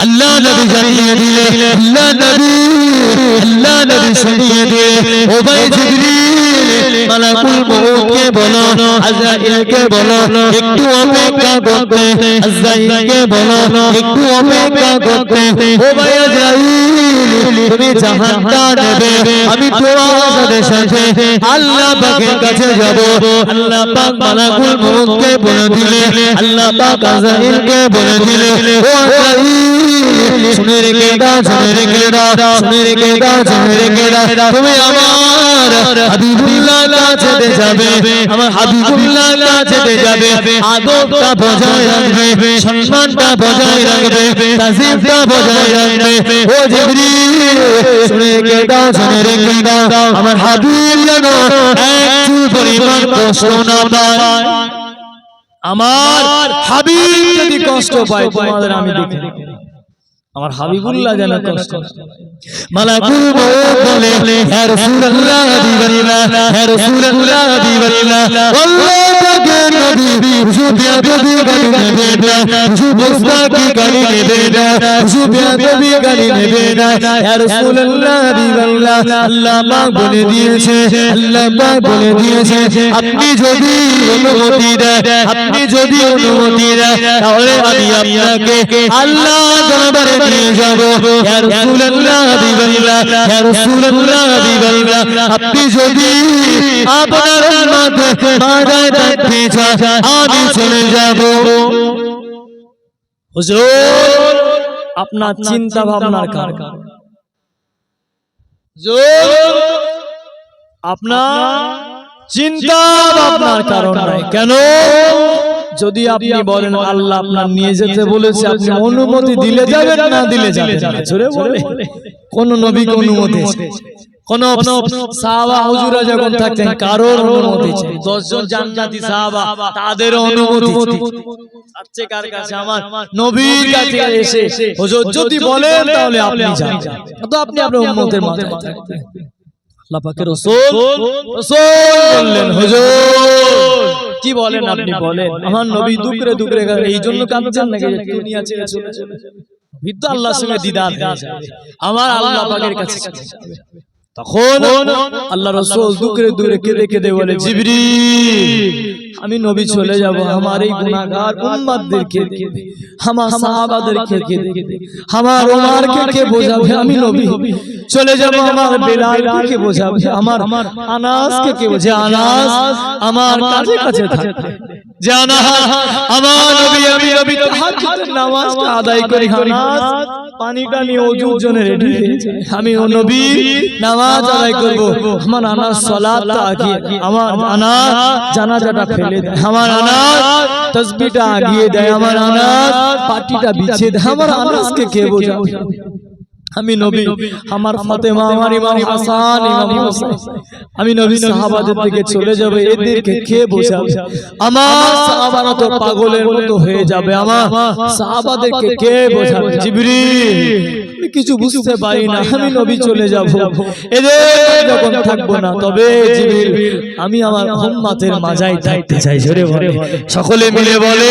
আল্লাহ নবী জানিয়ে দিলে আল্লাহ নবী আল্লাহ নবী শুনিয়ে দিলে ও ভাই জিবরিল মালাকুল মউতকে বলো আজরাইলকে বলো একটু অপেক্ষা করতে আজরাইলকে বলো একটু অপেক্ষা করতে। ও ভাই আজরাইল তুমি জাহানটা নেবে, আমি তোমার সাথে আল্লাহ পাকের কাছে যাব। আল্লাহ পাক মালাকুল মউতকে বলে দিলে, আল্লাহ পাক আজরাইলকে বলে দিলে, ও আজরাইল শুনে রেখে দাও, শুনে রেখে দাও, শুনে রেখে দাও, শুনে রেখে দাও। তুমি আমার হাবিবুল্লাহ কাছে যাবে আমার হাবিবুল্লাহ কাছে যাবে আদবটা বজায় রাখবে সম্মানটা বজায় রাখবে তাজিমটা বজায় রাখবে। ও জিবরিল শুনে রেখে দাও শুনে রেখে দাও আমার হাবিব যেন এক চুল পরিমাণ কষ্ট না পায়। আমার হাবিব যদি কষ্ট পায় তোমাদের আমি দেখে আমার হাবিবুল্লাহ যেন কষ্ট মালাকুল বলে হে রাসূলুল্লাহ দিবারিনা হে রাসূলুল্লাহ দিবারিনা আল্লাহ পাকে নবী সুবিয়া দেবী গালি নেবে না সুবস্তাকি গালি নেবে না সুবিয়া দেবী গালি নেবে না হে রাসূলুল্লাহ দিবারিনা আল্লাহ পাক বলে দিয়েছে আল্লাহ পাক বলে দিয়েছে আপনি যদি অনুমতি দেন আপনি যদি অনুমতি দেন তাহলে আমি আপনাকে আল্লাহ দরবারে নিয়ে যাব ইয়া রাসূলুল্লাহ হাবিবাল্লাহ ইয়া রাসূলুল্লাহ। হাবিবাল্লাহ আপনি যদি আপনার উম্মত মারায় থাকতে চান আমি চলে যাব। হুজুর আপনার চিন্তা ভাবনার কারণ। হুজুর আপনার চিন্তা ভাবনার কারণ নাই। কেন? যদি আপনি বলেন আল্লাহ আপনার নিয়ে যেতে বলেছে আপনি অনুমতি দিলে যাবেন না দিলে যাবেন বলে। কোন নবীকে অনুমতি কোন সাহাবা হুজুরা যখন থাকতেন কারোর অনুমতি চাই দশজন জান্নাতি সাহাবা তাদের অনুমতি চাচ্ছে কার কাছে আমার? নবীর কাছে এসে হুজুর যদি বলেন তাহলে আপনি যান। তো আপনি আপনার উম্মতের মাঝে থাকবেন আল্লাহ পাকের রাসূল বললেন হুজুর কি বলেন আপনি? বলেন আমার নবী দুকরে দুকরে এই জন্য কাঁদছেন নাকি? দুনিয়া ছেড়ে চলে চলে বিদ্যা আল্লাহর সঙ্গে দিদার আমার আল্লাহ পাকের কাছে। তখন আল্লাহ রসুল দুকরে দূরে কেঁদে কেঁদে বলে জিবরি আমি নবী চলে যাব আমার এই গুনাহগার উম্মতদেরকে আমার সাহাবাদেরকে আমার ওমরকে কে বোঝাবে আমি নবী চলে যাব আমার বেলালকে কে বোঝাবে আমার আনাসকে কে বোঝে আনাস আমার কাছে কাছে থাকবে জানা আমার নবী আমি নবী তাহাজ্জুদের নামাজটা আদায় করি আনাস পানিটা নিয়ে ওজুর জন্য রেডি আমি ও নবী নামাজ আদায় করব। আমার আনাস সালাতটা আগিয়ে আমার আনাস জানাজাটা ফেলে দেয়। আমার আনাস তাসবিহটা আগিয়ে দেয়। আমার আনাস পাটিটা বিছিয়ে দেয়। আমার আনাসকে কে বোঝাবে? আমি নবী আমার ফাতেমা আমার ইমাম হাসান ইমাম হোসেন। আমি নবী সাহাবাদের দিকে চলে যাব এদেরকে কে বোঝাবে? আমার সাহাবারা তো পাগলের মতো হয়ে যাবে আমার সাহাবাদেরকে কে বোঝাবে? জিবরিল আমি কিছু বুঝতে পারি না আমি নবী চলে যাব। এদের যখন থাকব না তবে জিবরিল আমি আমার উম্মতের মাঝাই থাকতে চাই জোরে বলে সকলে মিলে বলে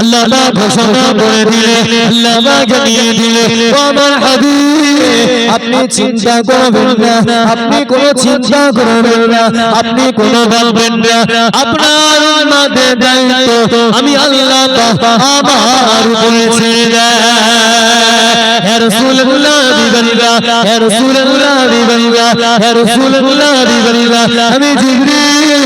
আল্লাহ মা ঘোষণা করে দিলে আল্লাহ জানিয়ে দিলে আমার হাবিব আপনি চিন্তা করবেন না আপনি কোনো চিন্তা করবেন না আপনি কোনো ভাববেন না আপনার দায়িত্ব আমি আল্লাহ আমার উপরে ছেড়ে দেয়। হে রাসূলুল্লাহ বিবাল্লাহ হে রাসূলুল্লাহ বিবাল্লাহ হে রাসূলুল্লাহ বিবাল্লাহ আমি জিবরিল।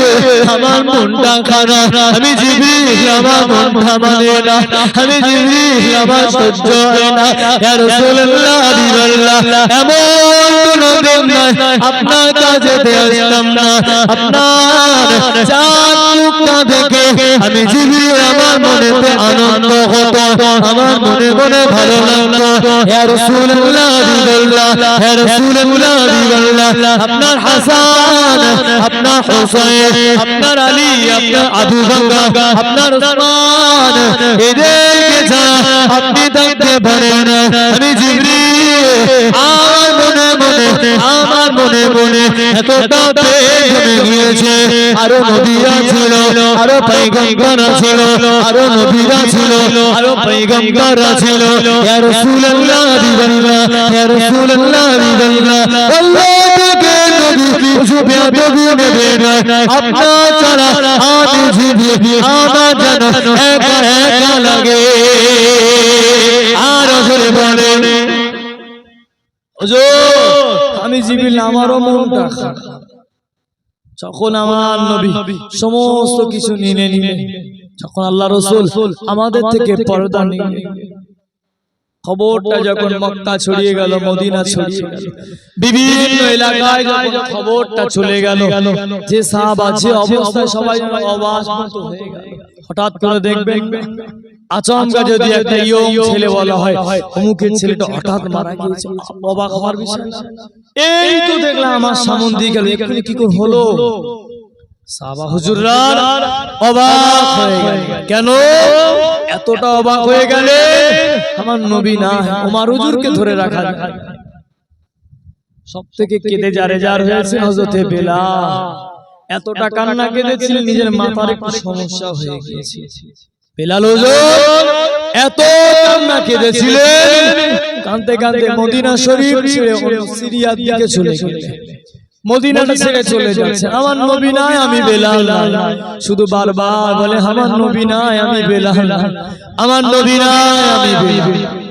আমার মনটা খারাপ। আমি জিবরিল আমার মনটা মানে না। আমি জিবরিল আমার সহ্য হয় না। হে রাসূলুল্লাহ বিবাল্লাহ এমন কোন দিন নাই আপনার কাছে আসতাম না। আপনার চাঁদ মুখটা দেখে আমি জিবরিল আমার মনেতে আনন্দ হতো। আমার মনে মনে ভালো লাগতো। হে রাসূলুল্লাহ বিবাল্লাহ হে রাসূলুল্লাহ বিবাল্লাহ আপনার হাসান, আপনার হুসাইন আপনার আলী, আপনার আবু বকর আপনার উসমান এদেরকে ছাড়া আপনি থাকতে পারেন, আমি জিবরিল, আমার মনে মনে, আমার মনে মনে এতটা গিয়েছে। আরও নবীরা ছিল আরও ছিল আরও নবীরা ছিল আরও ছিল ইয়া রাসূলুল্লাহ ইয়া রাসূলুল্লাহ আল্লাহ! আমি জীবি আমি জিবিল আমারও খারাপ। যখন আমার নবী সমস্ত কিছু নিয়ে নিলেন যখন আল্লাহ রসুল আমাদের থেকে পর্দা নিয়ে খবরটা যখন মক্কা ছড়িয়ে গেল মদিনা ছড়িয়ে গেল। বিভিন্ন এলাকায় যখন খবরটা চলে গেল যে সাহাবা যে অবস্থায় সবাই অবাক হয়ে গেল। হঠাৎ করে দেখবেন আচমকা যদি একটা ইয়ং ছেলে বলা হয় অমুকের ছেলেটা হঠাৎ মারা গিয়েছে অবাক হওয়ার বিষয় এই তো দেখলাম আমার সামন দিয়ে গেল এখানে কি করে হলো? সাহাবা হুজুররা অবাক হয়ে গেল। কেন? এতটা অবাক হয়ে গেলে আমার নবী না ওমার হুজুরকে ধরে রাখা সব থেকে কেঁদে যারে যার হয়েছে হজরতে বেলা এতটা কান্না কেঁদেছিলেন নিজের মাথার একটু সমস্যা হয়ে গিয়েছে বেলাল হুজুর এত কান্না কেঁদেছিলেন। কানতে কানতে মদিনা শরীফ ছেড়ে সিরিয়ার দিকে চলে গেলেন। মদিনাটা ছেড়ে চলে যাচ্ছে। আমার নবী নাই আমি বেলাল শুধু বারবার বলে আমার নবী নাই আমি বেলাল আমার নবী নাই আমি বেলাল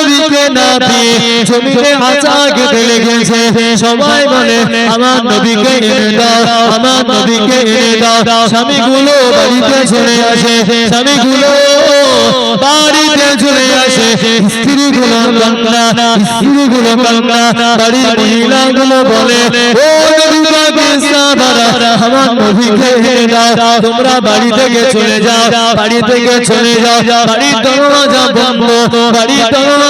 নবীকে না পেয়ে জমিতে আচা কেটে লেগেছে। সবাই বলে, আমার নবীকে এনে দাও, আমার নবীকে এনে দাও। স্বামীগুলো বাড়িতে চলে আসে, স্বামীগুলো বাড়িতে চলে আসে। স্ত্রীগুলো কান্না স্ত্রীগুলো কান্না। বাড়ির মহিলাগুলো বলে, ও নবী আমার নবীকে এনে দাও। তোমরা বাড়ি থেকে চলে যাও, বাড়ি থেকে চলে যাও। বাড়ির দরওয়াজা বন্ধ, বাড়ির দরওয়াজা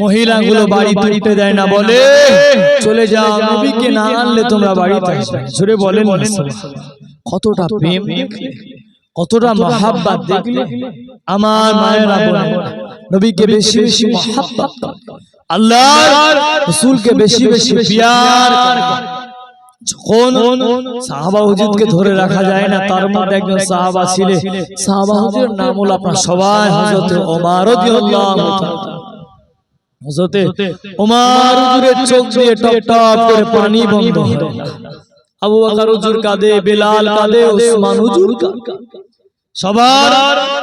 মহিলাগুলো বাড়ি তুলতে দেয় না বলে চলে যাও নবীকে না আনলে তোমরা আসবে। না। জোরে বলেন কতটা প্রেম কতটা মহাব্বাত দেখলে আমার মায়েরা বলে নবীকে বেশি বেশি মহাব্বাত। আল্লাহ রসুলকে বেশি বেশি পিয়ার। যখন সাহাবা হুজুরকে ধরে রাখা যায় না তার মধ্যে একজন সাহাবা ছিলেন। সাহাবা হুজুরের নাম হলো আপনার সবাই তাআলা। হযরতে ওমর হুজুরের চোখ দিয়ে টপ টপ করে পানি বন্ধ হলো। আবু বকর হুজুর কাঁদে বেলাল কাঁদে ওসমান হুজুর সবার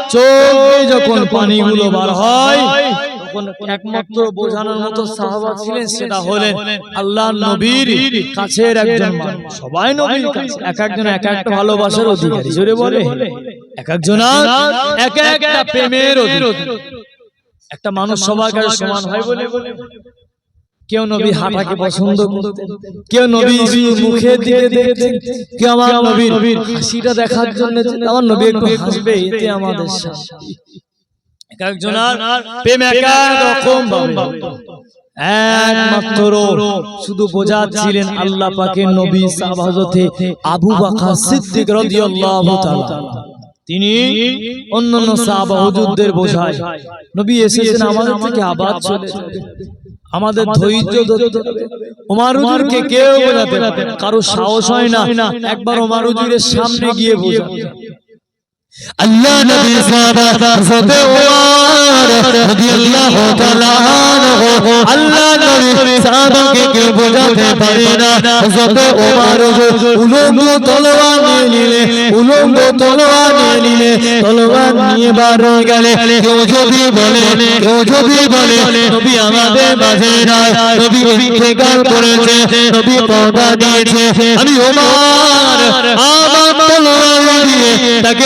চোখ যখন পানিগুলো বার হয় একমাত্র বোঝানোর মতো সাহাবা ছিলেন সেটা হলেন আল্লাহ নবীর কাছের একজন সবাই নবীর কাছে। এক একজন এক একটা ভালোবাসার অধিকারী। জোরে বলে। এক একজন এক একটা প্রেমের অধিকারী। একটা মানুষ সবার কাছে সমান হয় বলে। কেউ নবী হাঁটাকে পছন্দ করতেন কেউ নবী মুখে দিকে দেখতেন কেউ আমার নবীর হাসিটা দেখার জন্য আমার নবী একটু হাসবে এতে আমাদের একজনার প্রেম এক রকম একমাত্র শুধু বোঝাচ্ছিলেন আল্লাহ পাকের নবী সাহাব হযরতে আবু বকর সিদ্দিক রাদিয়াল্লাহু তাআলা। তিনি অন্যান্য সাহাবা হুজুরদের বোঝায়। নবী এসেছেন আমাদের থেকে আবাদ চলে আমাদের ধৈর্য। ওমর হুজুরকে কেউ বোঝাতে। কারও সাহস হয় না। একবার ওমার হুজুরের সামনে গিয়ে বোঝাবে আল্লাহ নবী সাহাবা হযরত ওমর গেলে আমি তাকে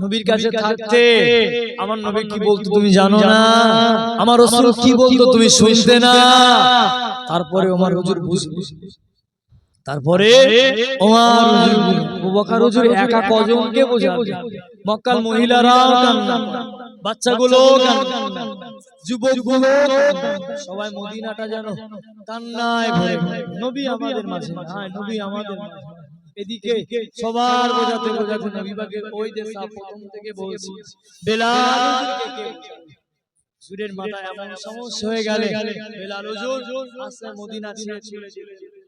নবীর কাছে থাকতে আমার নবী কি বলতো তুমি জানো না? আমার রাসূল কি বলতো তুমি শুনতে না? তারপরে ওমর হুজুর বুঝবে তারপরে ওমর হুজুর হুজুর একা কজনকে বোঝাবে? মহিলারাও কান্না বাচ্চাগুলো যুবকগুলো সবাই মদিনাটা যেন কান্নায় ভরে নবী আমাদের মাঝে। নবী আমাদের মাঝে। এদিকে সবার বোঝাতে বোঝাতে ওই দেশা প্রথম থেকে বলছি বেলাল? হুজুরের মাথায় এমন সমস্যা হয়ে গেলে বেলাল হুজুর মদিনা ছেড়ে চলে গেলেন।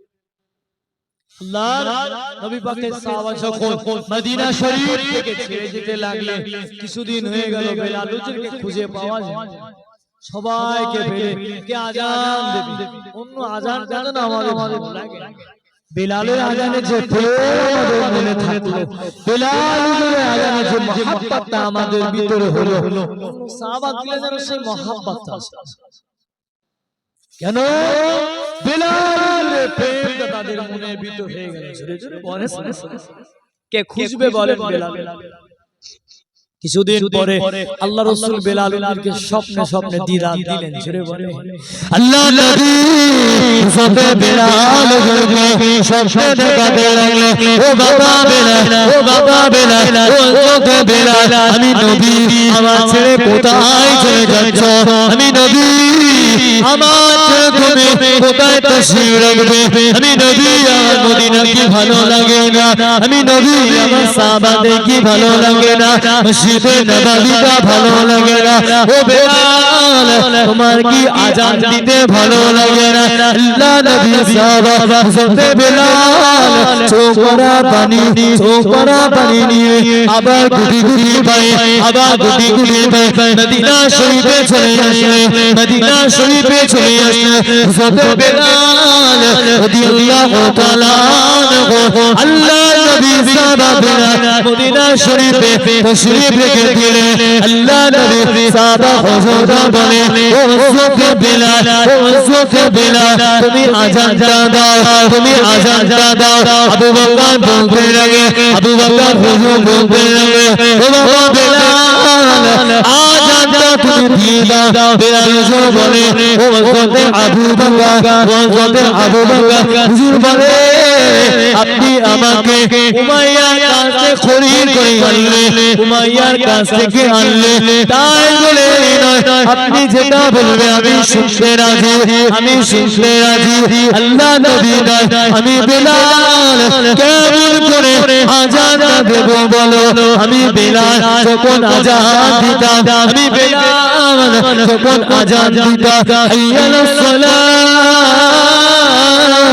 নবী পাকের সাহাবা যখন মদিনা শরীফ থেকে ছেড়ে যেতে লাগলেন। কিছুদিন হয়ে গেল বেলাল হুজুরকে খুঁজে পাওয়া যায়। সবাইকে কে আজান দেবে? অন্য আজান আমাদের লাগে। বেলালের আজানে যে প্রেম আমাদের মনে থাকল বিলালের আজানে যে মহব্বতটা আমাদের ভিতরে হলো সাহাবা দিলে যেন সেই মহব্বত কেন? বেলালের প্রেমটা তাদের মনের ভিতর হয়ে গেল জোরে জোরে বলে কে খুঁজবে বলেন? বেলাল? কিছুদিন পরে আল্লাহ রসুল বেলাল হুজুরকে স্বপ্নে স্বপ্নে দিদার দিলেন জোরে বলে আল্লাহ নবী সবে বেলাল স্বপ্নে দেখাতে লাগলে ও বাবা বেলাল ও বাবা বেলাল ও সবে বেলাল আমি নবী আমার ছেলে কোথায় চলে যাচ্ছ? আমি নবী আমার ছেলে তুমি কোথায় তসির রাখবে আমি নবী, আমার মদিনা কি ভালো লাগে না। আমি নবী, আমার সাহাবাদের কি ভালো লাগে না। মসজিদে নববীটা ভালো লাগে না। ও বেলাল, তোমার কি আজান দিতে ভালো লাগে না? আল্লাহ নবী সাহাবা, হযরতে বেলাল চোখরা পানি চোখরা পানি নিয়ে আবার গুটি গুটি পায়ে, আবার গুটি গুটি পায়ে, মদিনা শরীফে চলে আসলে, মদিনা শরীফে চলে আসলে। হযরতে বেলাল, রাদিয়াল্লাহু তাআলা আল্লাহ নবী সাহাবা বেলাল মদিনা শরীফে তশরীফ রেখে দিলেন। আল্লাহ নবী সাহাবা হযরত বলে, ও হযরত বেলাল, ও হযরত বেলাল, তুমি আজানটা দাও, তুমি আজানটা দাও। আবু বকর বলতে লাগে, আবু বকর হুজুর বলতে লাগে, ও বাবা বেলাল আজানটা তুমি দিয়ে দাও। বেলাল বলে, ও হযরত আবু বকর হযরত আবু বকর। হুজুর বলে আপনি আমাকে উমাইয়ার কাছে খরিদ করে আনলে, উমাইয়ার কাছ থেকে আনলে, তাই বলে আপনি যেটা বলবে আমি শুনতে রাজি, আমি শুনতে রাজি, আল্লাহ নবী আমি বেলাল, কেমন করে আজান দেব বলো, আমি বেলাল যখন আজান দিতাম, আমি বেলাল যখন আজান দিতাম হাইয়াল সালাহ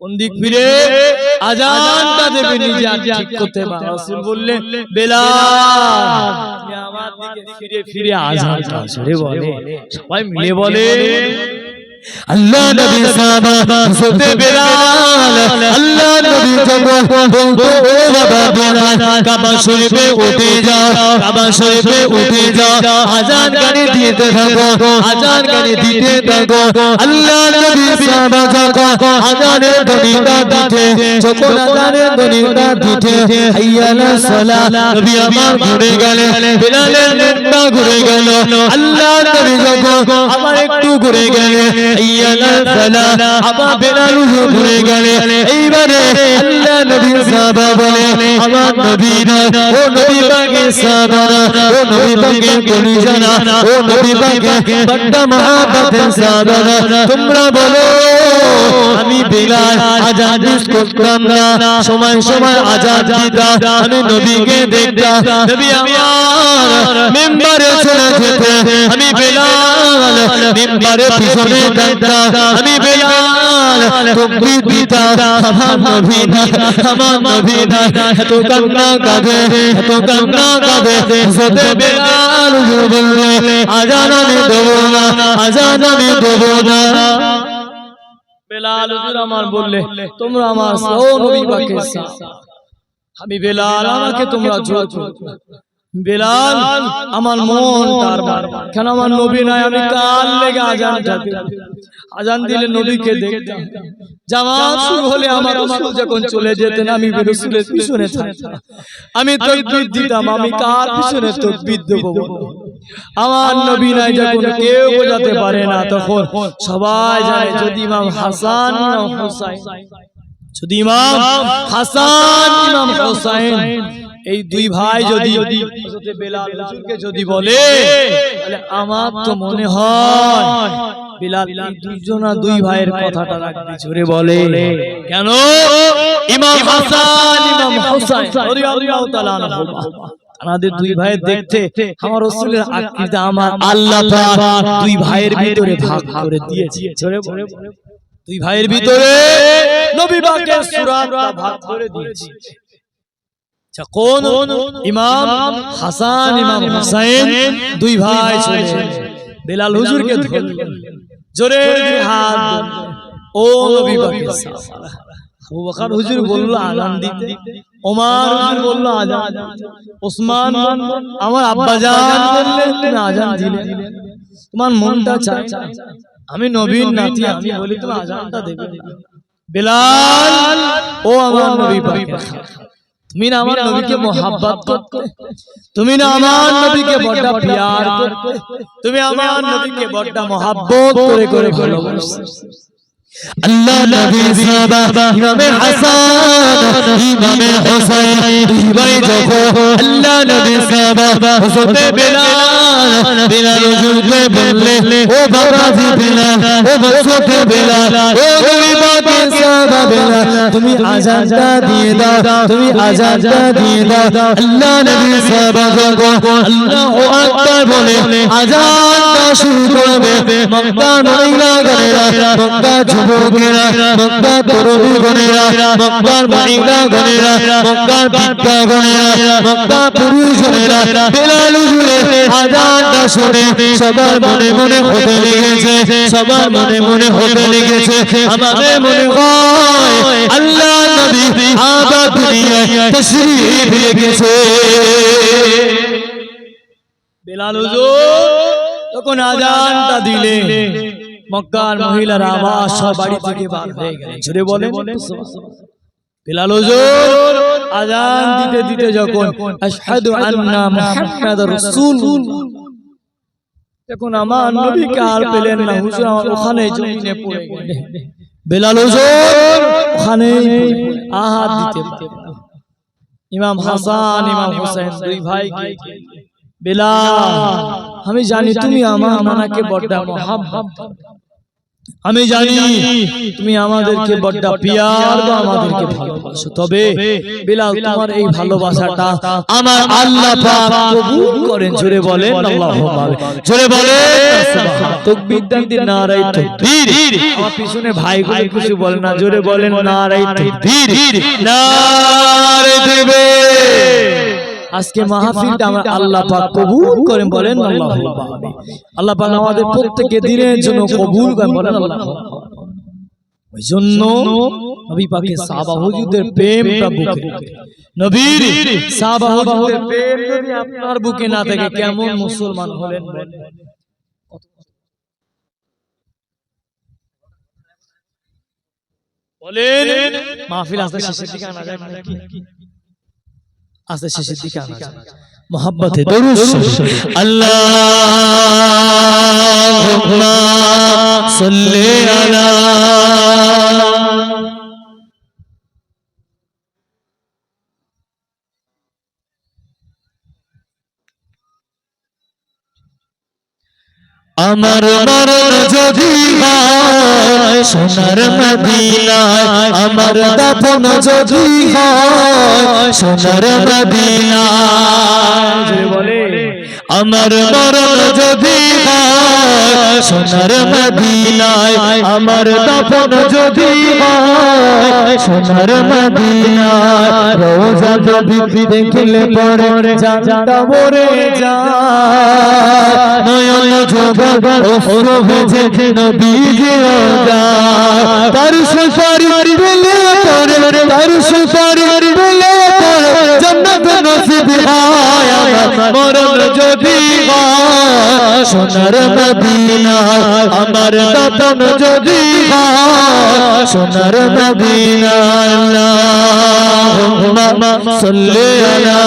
কোন দিক ফিরে? আজানটা দেবে নিজে আর ঠিক করতে পারে রাসূল বললেন বেলাল আমার দিকে ফিরে বলে। সবাই মিলে বলে। আল্লাহ নবী সাহাবা হযরত বেলাল আল্লাহ নবী যখন বলতো ও বাবা বেলাল কাবা শরীফে উঠে যাও কাবা শরীফে উঠে যাও আজান গানে দিতে থাকো আজান গানে দিতে থাকো আল্লাহ নবী সাহাবা যখন আজানের ধ্বনিটা দিতে যখন আজানের ধ্বনিটা দিতে হাইয়ালা সালাহ নবী আমার ঘুরে গেলেন বেলালের মুখটা ঘুরে গেল আল্লাহ নবী যখন আমার একটু ঘুরে গেলেন হাইয়ালা বেলাল ঘুরে গেলেন এইবারে আল্লাহ নবী সাহাবা বলে আমার নবী না ও নবী পাকের সাহাবারা ও নবী পাকের কলিজানা ও নবী পাকের বড় মহাব্বতের সাহাবারা তোমরা বলো আমি বেলাল মিস করতাম না সময় সময় আজান দিতাম আমি নবীকে দেখতাম নবী আমার মেম্বারে চলে যেতে আমি বেলাল মেম্বারে পিছনে থাকতাম আমি বেলাল তকবীর দিতাম আমার বেলাল তোমরা আমার আমি বেলাল আমাকে তোমরা। বেলাল আমার মন তার কেন আমার নবী নাই? আমি কাল লেগে আজানটা আজান দিলে নবীকে দেখতাম। জামাত শুরু হলে আমার রাসূল যখন চলে যেতেন আমি রাসূলের পিছনে থাকতাম। আমি তাকবীর দিতাম আমি কার পিছনে তাকবীর দেব আমার নবী নাই যখন কেউ বোঝাতে পারে না তখন সবাই জানে যদি ইমাম হাসান ইমাম হুসাইন যদি ইমাম হাসান ইমাম হুসাইন এই দুই ভাই যদি বেলাল হুজুরকে যদি বলে তাহলে আমার তো মনে হয় বেলাল এই দুই ভাইয়ের কথাটা রাখবে জোরে বলে। কেন? ইমাম হাসান ইমাম রাদিয়াল্লাহু তাআলা আমাদের দুই ভাইয়ের দেখতে আমার রাসূলের আকীদা আমার আল্লাহ দুই ভাইয়ের ভিতরে ভাগ করে দিয়েছে দুই ভাইয়ের ভিতরে নবী পাকের ভাগ করে দিয়েছে। কোন ইমাম হাসান ইমাম হুসাইন দুই ভাই বেলাল হুজুরকে জোরে হাত ও নবী আবু বকর হুজুর বলল আজান দিতে। ওমর হুজুর বলল আজান ওসমান আমার আব্বা জান বললেন তুমি আজান দিলে। তোমার মনটা চায় আমি নবীর নাতি আমি বলি তুমি আজানটা দেবে। বেলাল ও আমার নবী সাহাবা। তুমি না আমার নবীকে মোহাব্বত করতে। তুমি না আমার নবীকে বড় প্যার করতে। তুমি আমার নবীকে বড় মোহাব্বত করে করে ভালোবাসতে। আল্লাহ নবী সাহাবা ইমামে হাসান ইমামে হুসাইন দুই যখন আল্লাহ নবী সাহাবা হযরত বেলাল বেলাল হুজুরকে বললে ও বাবাজি বেলাল ও হযরত বেলাল ও নবী সাহাবা তুমি আজানটা দিয়ে দাও তুমি আজানটা দিয়ে দাও। আল্লাহ নবী সাহাবা আল্লাহু আকবার বলে আজানটা শুরু করবে মক্কা মহিলা গণেরা মক্কা যুবকেরা, মক্কা তরুণী গণেরা মক্কার মহিলা গণেরা মক্কার বিদ্যা গণেরা মক্কা পুরুষ গণেরা বেলাল হুজুরে আজানটা শুনে সবার মনে মনে হতে লেগেছে, সবার মনে মনে হতে লেগেছে। আমাদের মনে আল্লাহ নবী বেলাল তখন আজানটা দিলে মক্কার মহিলারা আবার সব বাড়ি থেকে বার হয়ে গেলেন জুড়ে বলে বেলাল হুজুর, আজান দিতে দিতে যখন আশহাদু আন্না মুহাম্মাদুর রাসূল তখন আমার নবীকে আর পেলেন না, হুজুর আমার ওখানে জমিনে পড়ে গেলেন। বেলাল হুজুর, ওখানেই আহাত দিতে ইমাম হাসান, ইমাম হোসেন দুই ভাইকে বেলাল আমি জানি তুমি আমার নানাকে বড় মহাব্বত। আমি জানি তুমি আমাদেরকে বড্ড পিয়ার বা আমাদেরকে ভালোবাসো। তবে বিলাল তোমার এই ভালোবাসাটা আমার আল্লাহ পাক কবুল করেন। জোরে বলেন আল্লাহু আকবার। জোরে বলে তাকবীর দেন দিন নারাই তাকবীর। বীর আমার পিছনে ভাইগুলো কিছু বলে না জোরে বলেন নারাই তাকবীর। বীর নারে দেবে আজকে মাহফিলটা আমার আল্লাহ পাক কবুল করেন বলেন আল্লাহু আকবার। আল্লাহ পাক আমাদের প্রত্যেককে দিনের জন্য কবুল করেন বলেন আল্লাহু ওই জন্য নবী পাকের সাহাবা হুজুরদের প্রেমটা বুকে নবীর সাহাবা হুজুরদের প্রেম যদি আপনার বুকে না থাকে কেমন মুসলমান হলেন বলেন? বলেন। মাহফিল আস্তে শেষের দিকে আনা যায় নাকি? আস্তে শেষের দিকে আনা। আল্লাহুম্মা সাল্লি আলা আমার মরণ যদি হয় সোনার মদিনায় আমার দাফন যদি হয় সোনার মদিনায়। বলে আমার মরণ যদি সোনার মদিনায় আমার দাফন যদি সোনার মদিনায় রোজা যদি দেখলে পরে মরে যায়। নয়ন জগৎ ওফর ভেজে তার সুপারি পেলে তার সুপারি জান্নাত নসিব হয় মরণ যদি সোনার মদিনায় আমার দাতন যদি সোনার মদিনায় আল্লাহুম্মা সাল্লি আলা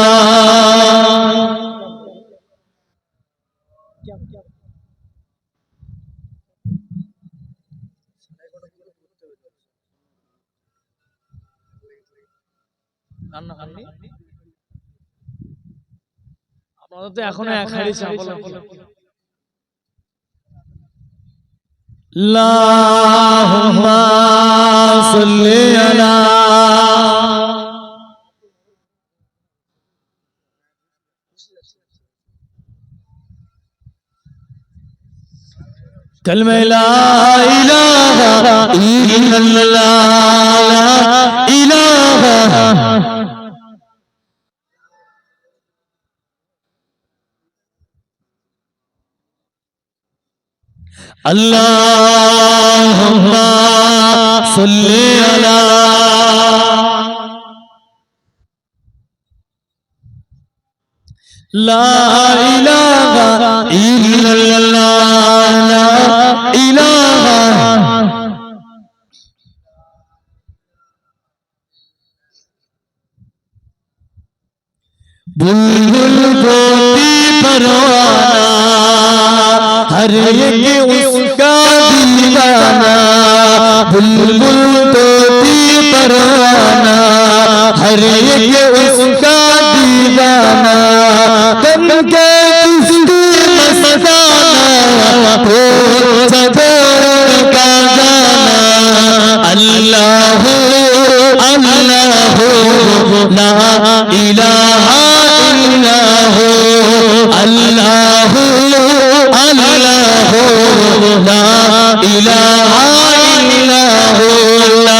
রান্না খাননি তো এখনো এক হাড়ি চাবল আল্লাহুম্মা সাল্লি আলা كلمة لا إله إلا الله لا إله اللهم صل على لا إله إلا الله لا إله ہر یہ اس کا دیوانہ بلبل تو دیوانہ ہر یہ اس کا دیوانہ تم کے کس مستانہ ہو صدر کا جانا اللہ اللہ لا الہ الا ہو اللہ হো লা ইলাহা ইল্লাল্লাহ।